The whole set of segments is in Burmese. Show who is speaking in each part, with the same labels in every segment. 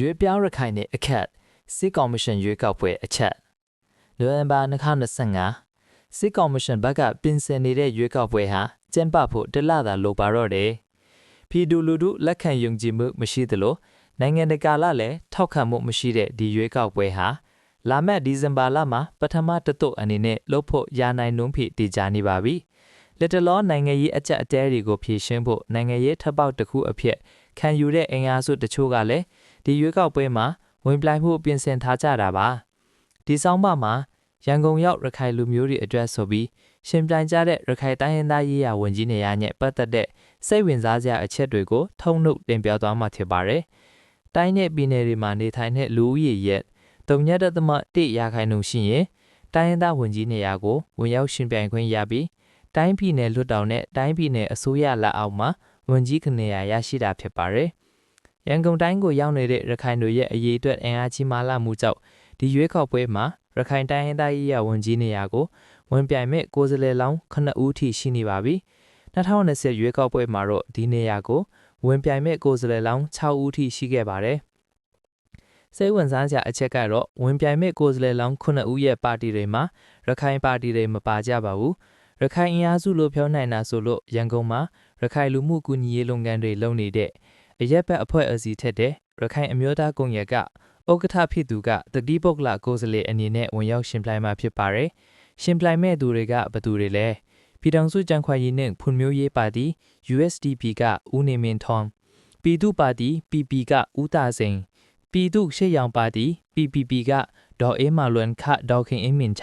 Speaker 1: ရွေးပြောင်းရခိုင်နဲ့အခက်စစ်ကော်မရှင်ရွေးကောက်ပွဲအချက်နိုဝင်ဘာ2025စစ်ကော်မရှင်ဘက်ကပြင်ဆင်နေတဲ့ရွေးကောက်ပွဲဟာကျင်းပဖို့တလသာလိုပါတော့တယ်ပြည်သူလူထုလက်ခံယုံကြည်မှုမရှိသလိုနိုင်ငံတကာကလည်းထောက်ခံမှုမရှိတဲ့ဒီရွေးကောက်ပွဲဟာလာမယ့်ဒီဇင်ဘာလမှာပထမတတုအနေနဲ့လုပ်ဖို့ရာနိုင်နှုန်းဖြစ်တည်ကြနေပါပြီလက်တလောနိုင်ငံရေးအကြက်အတဲတွေကိုဖြေရှင်းဖို့နိုင်ငံရေးထပ်ပေါက်တစ်ခုအဖြစ်ခံယူတဲ့အင်အားစုတချို့ကလည်း ဒီရွေးကောက်ပွဲမှာဝင်ပြိုင်မှုပြင်ဆင်ထားကြတာပါဒီဆောင်မမှာရန်ကုန်ရောက်ရခိုင်လူမျိုးတွေအတွက်ဆိုပြီးရှင်ပြိုင်ကြတဲ့ရခိုင်တိုင်းရင်းသားရေးရာဝန်ကြီးနေရာနဲ့ပတ်သက်တဲ့စိတ်ဝင်စားစရာအချက်တွေကိုထုံနှုတ်တင်ပြသွားမှာဖြစ်ပါတယ်။တိုင်းနဲ့ပြည်နယ်တွေမှာနေထိုင်တဲ့လူဦးရေရဲ့တုံညက်တသမတိရာခိုင်နှုန်းရှိရင်တိုင်းရင်းသားဝန်ကြီးနေရာကိုဝင်ရောက်ရှင်ပြိုင်ခွင့်ရပြီးတိုင်းပြည်နယ်လွတ်တော်နဲ့တိုင်းပြည်နယ်အစိုးရလက်အောက်မှာဝန်ကြီးခနေရာရရှိတာဖြစ်ပါတယ်။ ရန်ကုန်တိုင်းကိုရောက်နေတဲ့ရခိုင်တွေရဲ့အရေးအတွက်အင်အားကြီးမားလာမှုကြောင့်ဒီရွေးကောက်ပွဲမှာရခိုင်တိုင်းရင်းသားရေးရဝန်ကြီးနေရာကိုဝင်ပြိုင်မဲ့ကိုယ်စားလှယ်လောင်း9ဦးထိရှိနေပါပြီ။2020ရွေးကောက်ပွဲမှာတော့ဒီနေရာကိုဝင်ပြိုင်မဲ့ကိုယ်စားလှယ်လောင်း6ဦးထိရှိခဲ့ပါတယ်။စိတ်ဝင်စားစရာအချက်ကတော့ဝင်ပြိုင်မဲ့ကိုယ်စားလှယ်လောင်း9ဦးရဲ့ပါတီတွေမှာရခိုင်ပါတီတွေမပါကြပါဘူး။ရခိုင်အင်အားစုလို့ပြောနိုင်တာဆိုလို့ရန်ကုန်မှာရခိုင်လူမှုကူညီရေးလုပ်ငန်းတွေလုပ်နေတဲ့ အရက်ဘက်အဖွဲ့အစည်းထက်တဲ့ရခိုင်အမျိုးသားကွန်ရက်ကဥက္ကဋ္ဌဖြစ်သူကတတိပုဂ္ဂလကိုယ်စားလှယ်အနေနဲ့ဝင်ရောက်ရှင်ပြိုင်မှာဖြစ်ပါတယ်။ရှင်ပြိုင်မဲ့သူတွေကဘယ်သူတွေလဲ။ပြည်ထောင်စုကြံခွာရေးနှင့်ဖွံ့ဖြိုးရေးပါတီ USDP ကဦးနေမင်းထွန်းပြည်သူ့ပါတီ PP ကဦးတာစိန်ပြည်သူ့ရှေ့ရောင်ပါတီ PPP ကဒေါ်အေးမာလွန်ခဒေါ်ခင်အင်းမင်ချ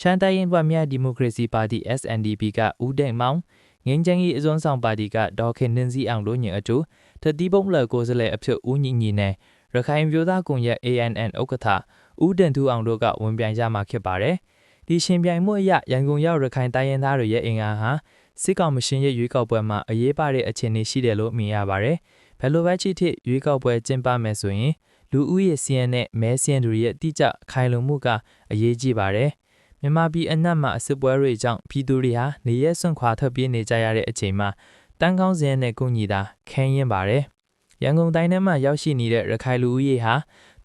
Speaker 1: ရှမ်းတိုင်းရင်းဘွားများဒီမိုကရေစီပါတီ SNDP ကဦးတိန်မောင်ငင်းချမ်းကြီးအစွန်းဆောင်ပါတီကဒေါ်ခင်နှင်းစည်းအောင်တို့ညင်အတူ တတိပုံးလကိုယ်စားလှယ်အဖြစ်ဦးညီညီနဲ့ရခိုင်မျိုးသားကွန်ရက် ANN ဥက္ကဋ္ဌဦးတင်သူအောင်တို့ကဝင်ပြိုင်ကြမှာဖြစ်ပါတယ်။ဒီရှင်ပြိုင်မှုအရရန်ကုန်ရောက်ရခိုင်တိုင်းရင်းသားတွေရဲ့အင်အားဟာစစ်ကောင်မရှင်ရဲ့ရွေးကောက်ပွဲမှာအရေးပါတဲ့အခြေအနေရှိတယ်လို့မြင်ရပါတယ်။ဘယ်လိုပဲချစ်ထိရွေးကောက်ပွဲကျင်းပမယ်ဆိုရင်လူဦးရေစီးရင်နဲ့မဲစီးရင်တွေရဲ့တိကျခိုင်လုံမှုကအရေးကြီးပါတယ်။မြန်မာပြည်အနှံ့မှာအစစ်ပွဲတွေကြောင့်ပြည်သူတွေဟာနေရဲစွန့်ခွာထွက်ပြေးနေကြရတဲ့အချိန်မှာ တန်းကောင်းစင်းနဲ့ကိုညီတာခင်းရင်ပါတယ်။ရန်ကုန်တိုင်းထဲမှာရောက်ရှိနေတဲ့ရခိုင်လူဦးရေဟာ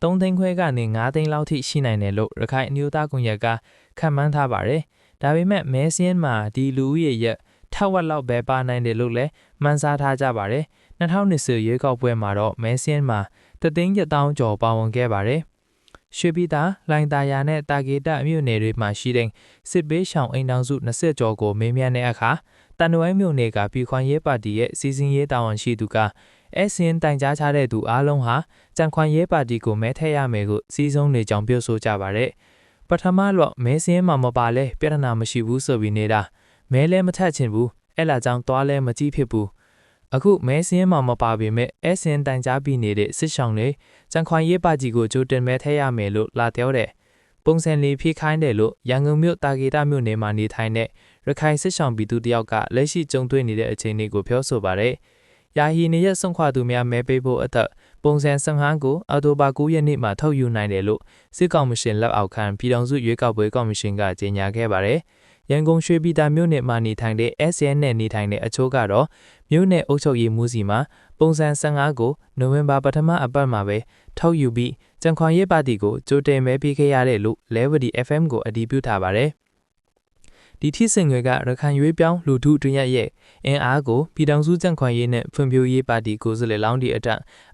Speaker 1: 3သိန်းခွဲကနေ9သိန်းလောက်ထိရှိနိုင်တယ်လို့ရခိုင်အမျိုးသားကွန်ရက်ကခန့်မှန်းထားပါတယ်။ဒါပေမဲ့မဲစင်းမှာဒီလူဦးရေရဲ့ထက်ဝက်လောက်ပဲပါနိုင်တယ်လို့လည်းမှန်းဆထားကြပါတယ်။2020ရွေးကောက်ပွဲမှာတော့မဲစင်းမှာတသိန်းတောင်ကျော်ပါဝင်ခဲ့ပါတယ်။ရွှေပြည်သာလိုင်တာယာနဲ့တာဂေတမြို့နယ်တွေမှာရှိတဲ့စစ်ဘေးရှောင်အိမ်တောင်စု20ကျော်ကိုမေးမြန်းတဲ့အခါ တန်နဝဲမြို့နယ်ကပြည်ခွန်ရေးပါတီရဲ့စီစဉ်ရေးတာဝန်ရှိသူကအဲစင်တိုင်ကြားချတဲ့သူအားလုံးဟာကြံခွန်ရဲပါတီကိုမဲထည့်ရမယ်ကိုစီးဆုံးနေကြောင်းပြောဆိုကြပါရယ်ပထမလော့မဲစင်းမှာမပါလဲပြဿနာမရှိဘူးဆိုပြီးနေတာမဲလဲမထက်ချင်ဘူးအဲ့လာကြောင့်သွားလဲမကြည့်ဖြစ်ဘူးအခုမဲစင်းမှာမပါပေမဲ့အဲစင်တိုင်ကြားပြီးနေတဲ့စစ်ဆောင်တွေကြံခွန်ရဲပါတီကိုကြိုတင်မဲထည့်ရမယ်လို့လာပြောတယ် ပုံစံလေးဖြည့်ခိုင်းတယ်လို့ရန်ကုန်မြို့တာဂေတာမြို့နယ်မှာနေထိုင်တဲ့ရခိုင်စစ်ဆောင်ပြည်သူတယောက်ကလက်ရှိကြုံတွေ့နေတဲ့အခြေအနေကိုပြောဆိုပါတယ်။ယာဟီနေရက်ဆုံးခွာသူများမဲပေးဖို့အသက်ပုံစံ15ကိုအော်တိုဘာ9ရက်နေ့မှာထုတ်ယူနိုင်တယ်လို့စစ်ကောင်မရှင်လက်အောက်ခံပြည်ထောင်စုရွေးကောက်ပွဲကော်မရှင်ကကြေညာခဲ့ပါတယ်။ရန်ကုန်ရွှေပြည်သာမြို့နယ်မှာနေထိုင်တဲ့ SN နဲ့နေထိုင်တဲ့အချို့ကတော့မြို့နယ်အုပ်ချုပ်ရေးမှူးစီမှာ ပုံစံ15ကိုနိုဝင်ဘာပထမအပတ်မှာပဲထုတ်ယူပြီးကြံခွန်ရေးပါတီကိုကြိုတင်မဲပေးခဲ့ရတယ်လို့ Level FM ကိုအတည်ပြုထားပါတယ်။ဒီထိစင်တွေကရခိုင်ရွေးပြောင်းလူထုတွင်ရဲ့အင်အားကိုပြည်ထောင်စုကြံ့ခွန်ရေးနဲ့ဖွံ့ဖြိုးရေးပါတီကိုယ်စားလှယ်လောင်းတွေအတ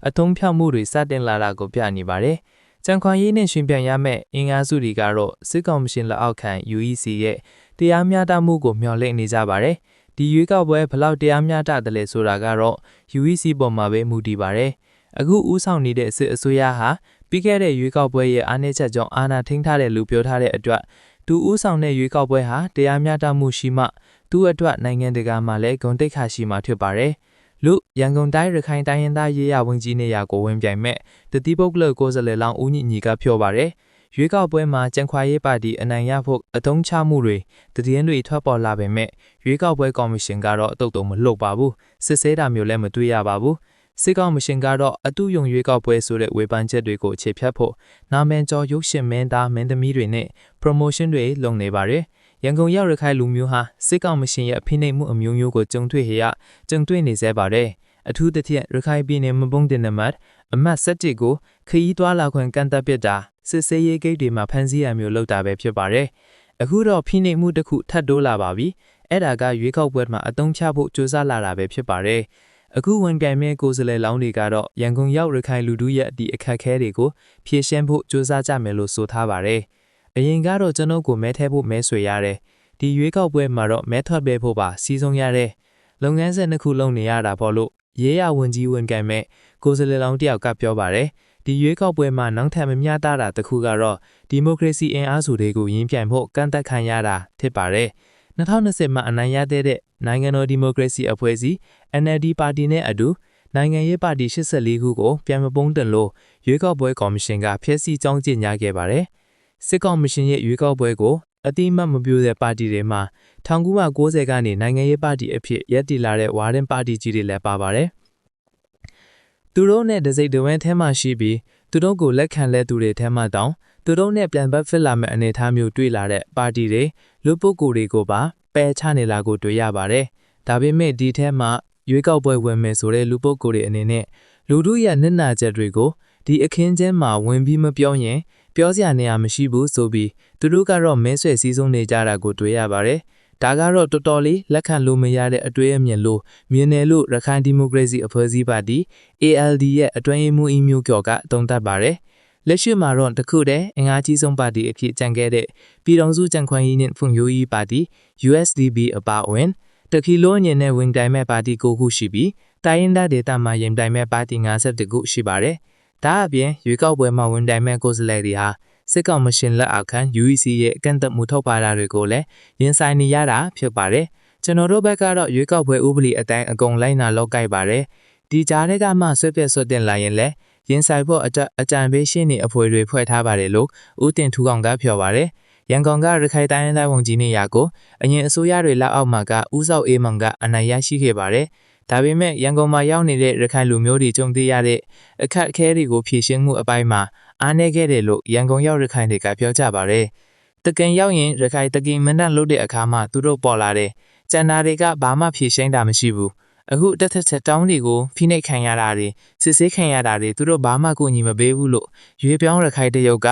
Speaker 1: အထုံးဖြောက်မှုတွေစတင်လာတာကိုပြနေပါတယ်။ကြံ့ခွန်ရေးနဲ့ရှင်ပြန်ရမယ့်အင်အားစုတွေကတော့စစ်ကောင်မရှင်လက်အောက်ခံ UEC ရဲ့တရားမျှတမှုကိုမျှော်လင့်နေကြပါတယ်။ ဒီရွေးကောက်ပွဲဘလောက်တရားမျှတတယ်လဲဆိုတာကတော့ UEC ပေါ်မှာပဲမူတည်ပါတယ်။အခုဥဆောင်နေတဲ့စစ်အစိုးရဟာပြီးခဲ့တဲ့ရွေးကောက်ပွဲရဲ့အားနည်းချက်ကြောင့်အာဏာထိန်းထားတဲ့လူပြောထားတဲ့အတွက်သူဦးဆောင်တဲ့ရွေးကောက်ပွဲဟာတရားမျှတမှုရှိမှသူ့အတွက်နိုင်ငံတကာမှာလည်းဂုဏ်သိက္ခာရှိမှဖြစ်ပါတယ်။လူရန်ကုန်တိုင်းရခိုင်တိုင်းရင်းသားရေးရဝန်ကြီးနေရာကိုဝင်ပြိုင်မဲ့တတိပုဂ္ဂလကိုယ်စားလှယ်လောင်းဦးညညီကပြောပါတယ်။ ရွေးကောက်ပွဲမှာကြံခွာရေးပါတီအနိုင်ရဖို့အထုံးချမှုတွေတည်င်းတွေထွက်ပေါ်လာပေမဲ့ရွေးကောက်ပွဲကော်မရှင်ကတော့အတုတ်တုံမလှုပ်ပါဘူး။စစ်ဆေးတာမျိုးလည်းမတွေ့ရပါဘူး။စစ်ကောင်မရှင်ကတော့အတူယုံရွေးကောက်ပွဲဆိုတဲ့ဝေဖန်ချက်တွေကိုအခြေဖြတ်ဖို့နာမည်ကျော်ရုပ်ရှင်မင်းသားမင်းသမီးတွေနဲ့ promotion တွေလုပ်နေပါတယ်။ရန်ကုန်ရောက်ရခိုင်လူမျိုးဟာစစ်ကောင်မရှင်ရဲ့ဖိနှိပ်မှုအမျိုးမျိုးကိုကြုံတွေ့ရကြုံတွေ့နေစေပါတယ်။အထူးသဖြင့်ရခိုင်ပြည်နယ်မပုံတင်နမတ်
Speaker 2: အမတ်17ကိုခရီးသွားလာခွင့်ကန့်သတ်ပစ်တာစစ်ဆေးရေးဂိတ်တွေမှာဖမ်းဆီးရမျိုးလုပ်တာပဲဖြစ်ပါတယ်။အခုတော့ဖိနှိပ်မှုတစ်ခုထပ်တိုးလာပါပြီ။အဲ့ဒါကရွေးကောက်ပွဲမှာအသုံးချဖို့ကြိုးစားလာတာပဲဖြစ်ပါတယ်။အခုဝန်ကံမဲ့ကိုယ်စားလှယ်လောင်းတွေကတော့ရန်ကုန်ရောက်ရခိုင်လူထုရဲ့ဒီအခက်အခဲတွေကိုဖြေရှင်းဖို့ကြိုးစားကြမယ်လို့ဆိုထားပါတယ်။အရင်ကတော့ကျွန်တော်ကိုမဲထဲဖို့မဲဆွေရတယ်။ဒီရွေးကောက်ပွဲမှာတော့မဲထွက်ပေးဖို့ပါစီစဉ်ရတယ်။လုပ်ငန်းစဉ်တစ်ခုလုပ်နေရတာပေါ့လို့ ရေးရဝန်ကြီးဝန်ကံမဲ့ကိုယ်စားလှယ်လောင်းတယောက်ကပြောပါတယ်။ဒီရွေးကောက်ပွဲမှာနောက်ထပ်မမျှတတာတစ်ခုကတော့ဒီမိုကရေစီအင်အားစုတွေကိုရင်းပြန်ဖို့ကန့်သက်ခံရတာဖြစ်ပါတယ်။2020မှာအနိုင်ရတဲ့နိုင်ငံတော်ဒီမိုကရေစီအဖွဲ့အစည်း NLD ပါတီနဲ့အတူနိုင်ငံရေးပါတီ84ခုကိုပြန်မပုံးတင်လို့ရွေးကောက်ပွဲကော်မရှင်ကဖျက်ဆီးကြောင်းကြေညာခဲ့ပါတယ်။စစ်ကော်မရှင်ရဲ့ရွေးကောက်ပွဲကိုအတိအမှတ်မပြုတဲ့ပါတီတွေမှာ 1990ကနေနိုင်ငံရေးပါတီအဖြစ်ရပ်တည်လာတဲ့ဝါရင်ပါတီကြီးတွေလည်းပါပါတယ်။သူတို့နဲ့ဒစိတ်တဝန်းထဲမှာရှိပြီးသူတို့ကိုလက်ခံလက်သူတွေထဲမှာတောင်းသူတို့နဲ့ပြန်ပတ်ဖြစ်လာမဲ့အနေအထားမျိုးတွေ့လာတဲ့ပါတီတွေလူပုဂ္ဂိုလ်တွေကိုပါပယ်ချနေလာကိုတွေ့ရပါတယ်။ဒါပေမဲ့ဒီထဲမှာရွေးကောက်ပွဲဝင်မယ်ဆိုတဲ့လူပုဂ္ဂိုလ်တွေအနေနဲ့လူတို့ရဲ့နစ်နာချက်တွေကိုဒီအခင်းကျင်းမှာဝင်ပြီးမပြောရင်ပြောစရာနေရာမရှိဘူးဆိုပြီးသူတို့ကတော့မဲဆွယ်စည်းစုံနေကြတာကိုတွေ့ရပါတယ်။ ဒါကတော့တော်တော်လေးလက်ခံလို့မရတဲ့အတွေ့အမြင်လို့မြင်တယ်လို့ရခိုင်ဒီမိုကရေစီအဖွဲ့အစည်းပါတီ ALD ရဲ့အတွင်းရေးမှူးအီမျိုးကျော်ကအသုံးသပ်ပါတယ်။လက်ရှိမှာတော့တခုတည်းအင်အားကြီးဆုံးပါတီအဖြစ်ကြံခဲ့တဲ့ပြည်တော်စုကြံခွန်ရေးနှင့်ဖွံ့ဖြိုးရေးပါတီ USDP အပါအဝင်တကီလိုညင်နဲ့ဝင်တိုင်မဲ့ပါတီ9ခုရှိပြီးတိုင်းရင်းသားဒေသမှာရင်တိုင်မဲ့ပါတီ52ခုရှိပါတယ်။ဒါအပြင်ရွေးကောက်ပွဲမှာဝင်တိုင်မဲ့ကိုယ်စားလှယ်တွေဟာ စစ်ကောင်မရှင်လက်အောက်ခံ UEC ရဲ့အကန့်အသတ်မှုထုတ်ပါတာတွေကိုလည်းရင်ဆိုင်နေရတာဖြစ်ပါတယ်။ကျွန်တော်တို့ဘက်ကတော့ရွေးကောက်ပွဲဥပဒေအတိုင်းအကုန်လိုက်နာလောက်ကိုက်ပါတယ်။ဒီကြားတွေကမှဆွတ်ပြက်ဆွတ်တင်လာရင်လည်းရင်ဆိုင်ဖို့အအကြံပေးရှင်းနေအဖွဲတွေဖွဲ့ထားပါတယ်လို့ဦးတင်ထူကောင်ကပြောပါတယ်။ရန်ကုန်ကရခိုင်တိုင်းတိုင်းဝန်ကြီးနေရာကိုအရင်အစိုးရတွေလက်အောက်မှာကဦးဆောက်အေးမောင်ကအနိုင်ရရှိခဲ့ပါတယ်။ ဒါပေမဲ့ရန်ကုန်မှာရောက်နေတဲ့ရခိုင်လူမျိုးတွေကြုံတွေ့ရတဲ့အခက်အခဲတွေကိုဖြေရှင်းမှုအပိုင်းမှာအားနည်းခဲ့တယ်လို့ရန်ကုန်ရောက်ရခိုင်တွေကပြောကြပါဗျ။တကင်ရောက်ရင်ရခိုင်တကင်မန္တလုပ်တဲ့အခါမှာသူတို့ပေါ်လာတဲ့ကျန်တာတွေကဘာမှဖြေရှင်းတာမရှိဘူး။အခုတက်သက်ချက်တောင်းတွေကိုဖိနှိပ်ခံရတာတွေစစ်ဆေးခံရတာတွေသူတို့ဘာမှကိုညီမပေးဘူးလို့ရွေးပြောင်းရခိုင်တရုတ်က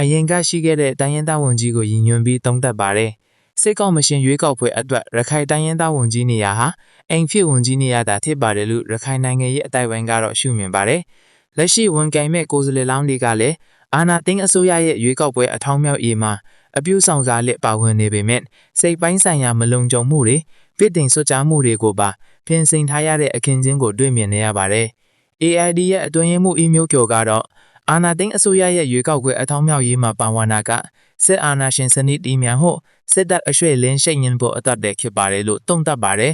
Speaker 2: အရင်ကရှိခဲ့တဲ့တိုင်းရင်းသားဝန်ကြီးကိုရည်ညွှန်းပြီးတုံးသက်ပါတယ်။ စစ်ကောင်မရှင်ရွေးကောက်ပွဲအတွက်ရခိုင်တိုင်းရင်းသားဝန်ကြီးနေရာဟာအိမ်ဖြစ်ဝန်ကြီးနေရာသာဖြစ်ပါတယ်လို့ရခိုင်နိုင်ငံရဲ့အတိုင်းဝိုင်းကတော့ရှုမြင်ပါတယ်။လက်ရှိဝန်ကင်မဲ့ကိုယ်စားလှယ်လောင်းတွေကလည်းအာနာသိန်းအစိုးရရဲ့ရွေးကောက်ပွဲအထောင်းမြောက်ရေးမှာအပြုဆောင်စားလက်ပါဝင်နေပေမဲ့စိတ်ပိုင်းဆိုင်ရာမလုံခြုံမှုတွေပြစ်တင်ဆွကြမှုတွေကိုပါပြင်ဆင်ထားရတဲ့အခင်းချင်းကိုတွေ့မြင်နေရပါတယ်။ AID ရဲ့အတွင်းရေးမှုအီမျိုးကျော်ကတော့အာနာသိန်းအစိုးရရဲ့ရွေးကောက်ပွဲအထောင်းမြောက်ရေးမှာပါဝင်တာက စစ်အာဏာရှင်စနစ်တည်မြန်ဖို့စစ်တပ်အရွှေ့လင်းရှိန်ရင်ဖို့အတတ်တဲ့ဖြစ်ပါတယ်လို့တုံ့တက်ပါတယ်